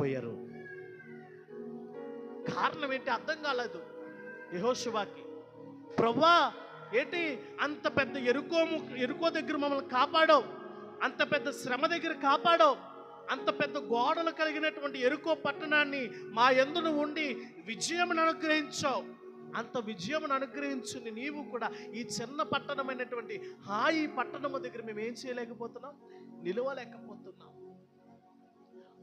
వెళ్ళిపోయారు కారణం ఏంటి? అర్థం కాలేదు. యహోశివాకి ప్రవ్వా ఏంటి? అంత పెద్ద ఎరుకోము ఎరుకో దగ్గర మమ్మల్ని కాపాడవు. అంత పెద్ద శ్రమ దగ్గర కాపాడవు. అంత పెద్ద గోడలు కలిగినటువంటి ఎరుకో పట్టణాన్ని మా ఎందును ఉండి విజయమును అనుగ్రహించావు. అంత విజయమును అనుగ్రహించుని నీవు కూడా ఈ చిన్న పట్టణమైనటువంటి హాయి పట్టణము దగ్గర మేము ఏం చేయలేకపోతున్నాం? నిలవలేకపోతున్నాం.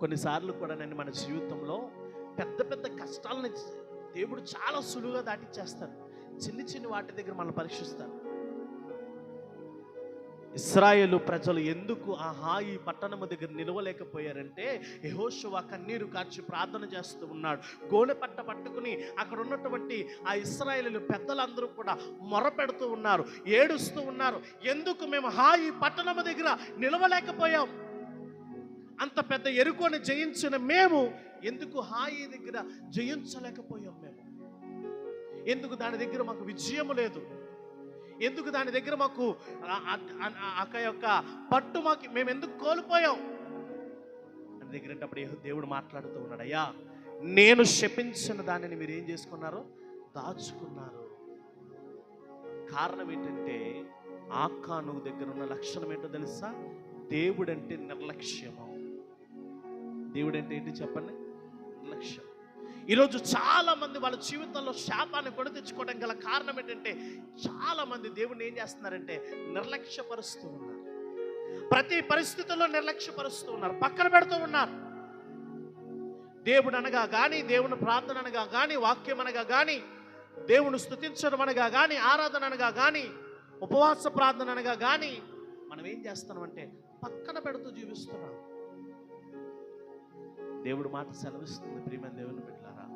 కొన్నిసార్లు కూడా నేను మన జీవితంలో పెద్ద పెద్ద కష్టాలను దేవుడు చాలా సులువుగా దాటిచ్చేస్తాడు చిన్ని చిన్ని వాటి దగ్గర మనం పరీక్షిస్తాడు ఇస్రాయేలు ప్రజలు ఎందుకు ఆ హాయి పట్టణము దగ్గర నిలవలేకపోయారంటే యహోశువ కన్నీరు కార్చి ప్రార్థన చేస్తూ ఉన్నాడు. గోనె పట్ట పట్టుకుని అక్కడ ఉన్నటువంటి ఆ ఇస్రాయేలు పెద్దలందరూ కూడా మొరపెడుతూ ఉన్నారు ఏడుస్తూ ఉన్నారు. ఎందుకు మేము హాయి పట్టణము దగ్గర నిలవలేకపోయాం? అంత పెద్ద ఎరుకోని జయించిన మేము ఎందుకు హాయి దగ్గర జయించలేకపోయాం మేము? ఎందుకు దాని దగ్గర మాకు విజయము లేదు? ఎందుకు దాని దగ్గర మాకు అక్క యొక్క పట్టు మాకు మేము ఎందుకు కోల్పోయాం? దాని దగ్గర దేవుడు మాట్లాడుతూ ఉన్నాడు అయ్యా నేను శపించిన దానిని మీరు ఏం చేసుకున్నారు? దాచుకున్నారు. కారణం ఏంటంటే ఆకాను దగ్గర ఉన్న లక్షణం ఏంటో తెలుసా? దేవుడంటే నిర్లక్ష్యము. దేవుడంటే ఏంటి చెప్పండి? నిర్లక్ష్యం ఈరోజు చాలా మంది వాళ్ళ జీవితంలో శాపాన్ని కొని తెచ్చుకోవడం గల కారణం ఏంటంటే చాలా మంది దేవుడిని ఏం చేస్తున్నారంటే నిర్లక్ష్యపరుస్తూ ఉన్నారు. ప్రతి పరిస్థితుల్లో నిర్లక్ష్యపరుస్తూ ఉన్నారు. పక్కన పెడుతూ ఉన్నారు. దేవుడు అనగా కానీ దేవుని ప్రార్థన అనగా కానీ వాక్యం అనగా కానీ దేవుని స్తుతించడం అనగా కానీ ఆరాధన అనగా కానీ ఉపవాస ప్రార్థన అనగా కానీ మనం ఏం చేస్తున్నాం అంటే పక్కన పెడుతూ జీవిస్తున్నాం. దేవుడు మాట సెలవిస్తుంది ప్రియమైన దేవుని బిడ్డలారా.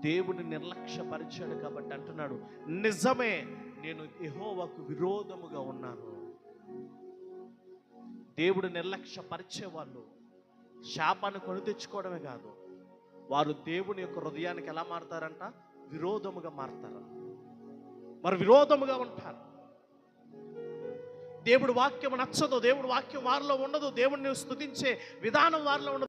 దేవుడు నిర్లక్ష్యపరిచాడు కాబట్టి అంటున్నాడు నిజమే నేను యెహోవాకు విరోధముగా ఉన్నాను. దేవుడు నిర్లక్ష్యపరిచే వాళ్ళు శాపాన్ని కొని తెచ్చుకోవడమే కాదు వారు దేవుని యొక్క హృదయానికి ఎలా మారతారంట? విరోధముగా మారతారు. మరి విరోధముగా ఉంటారు. దేవుడు వాక్యం నచ్చదు దేవుడు వాక్యం వారిలో ఉండదు దేవుడిని స్థుతించే విధానం వారిలో ఉండదు.